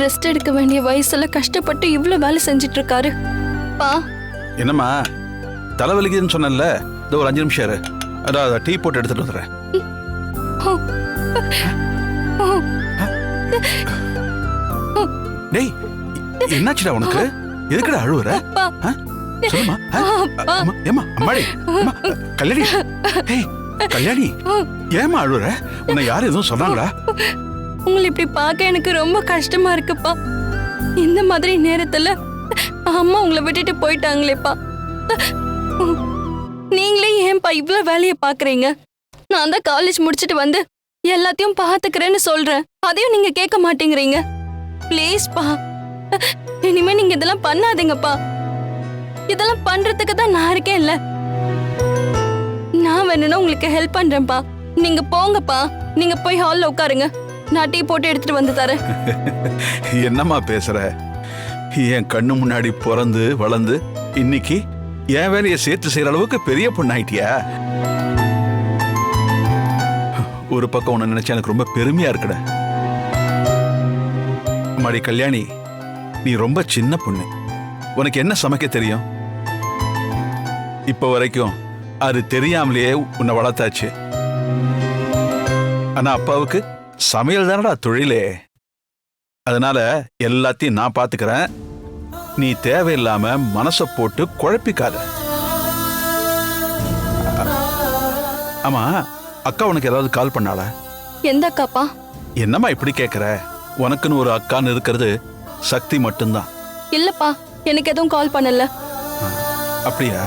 Rest எடுக்க வேண்டிய வயசுல கஷ்டப்பட்டு இவ்ளோ வேலை செஞ்சிட்டு இருக்காரு பா. என்னம்மா? தலைவலிக்குதுன்னு சொன்னேன்ல. இதோ ஒரு அஞ்சு நிமிஷம் இரு. அதான் டீ போட்டு எடுத்துட்டு வந்துடுறேன். டேய் என்னாச்சுடா உனக்கு? எதுக்குடா அழுவுற? சொல்லுமா. ஏம்மா அம்மாடி. அம்மா, கல்யாணி. கல்யாணி. ஏம்மா அழுவுற? உன்னை யாரும் எதுவும் சொன்னாங்களா? உங்களை இப்படி பார்க்க எனக்கு ரொம்ப கஷ்டமா இருக்குப்பா. இந்த மாதிரி நேரத்துல அம்மா உங்களை விட்டுட்டு போயிட்டாங்களேப்பா. நீங்களே ஏன்பா இவ்வளவு வேலையை பாக்குறீங்க நான் தான் காலேஜ் முடிச்சிட்டு வந்து எல்லாத்தையும் பாத்துக்கிறேன்னு சொல்றேன். அதையும் நீங்க கேட்க மாட்டேங்கிறீங்க. ப்ளீஸ்ப்பா இனிமே நீங்க இதெல்லாம் பண்ணாதீங்கப்பா. இதெல்லாம் பண்றதுக்கு தான் நான் இருக்கேன் இல்ல. நான் வேணும்னா உங்களுக்கு ஹெல்ப் பண்றேன்ப்பா நீங்க போங்கப்பா. நீங்க போய் ஹால்ல உட்காருங்க. நான் டீ போட்டு எடுத்துட்டு வந்து தரேன். என்னம்மா பேசுற? என் கண்ணு முன்னாடி பிறந்து வளர்ந்து இன்னைக்கு என் வேலையை சேர்த்து செய்யற அளவுக்கு பெரிய பொண்ணாயிட்டியா? ஒரு பக்கம் உன்னை நினைச்சா எனக்கு ரொம்ப பெருமையா இருக்குட. மாடி கல்யாணி நீ ரொம்ப சின்ன பொண்ணு. உனக்கு என்ன சமைக்க தெரியும்? இப்ப வரைக்கும் அது தெரியாமலேயே உன்னை வளர்த்தாச்சு. ஆனா அப்பாவுக்கு சமையல் தானடா தொழிலே. அதனால எல்லாத்தையும் நான் பாத்துக்கிறேன். நீ தேவையில்லாம மனச போட்டு குழப்பிக்காத. ஆமா அக்கா உனக்கு ஏதாவது கால் பண்ணாளா? எந்த அக்காப்பா என்னம்மா இப்படி கேக்குற? உனக்குன்னு ஒரு அக்கான்னு இருக்கிறது சக்தி மட்டும்தான். இல்லப்பா எனக்கு எதுவும் கால் பண்ணல. அப்படியா?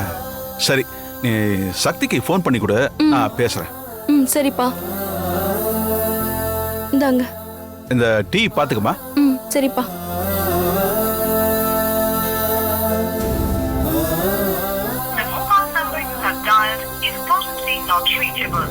சரி நீ சக்திக்கு ஃபோன் பண்ணி கொடு. நான் பேசுறேன். ம் சரிப்பா. இந்தாங்க இந்த டீ பாத்துக்கமா ம் சரிப்பா The mobile number you have dialed is currently not reachable.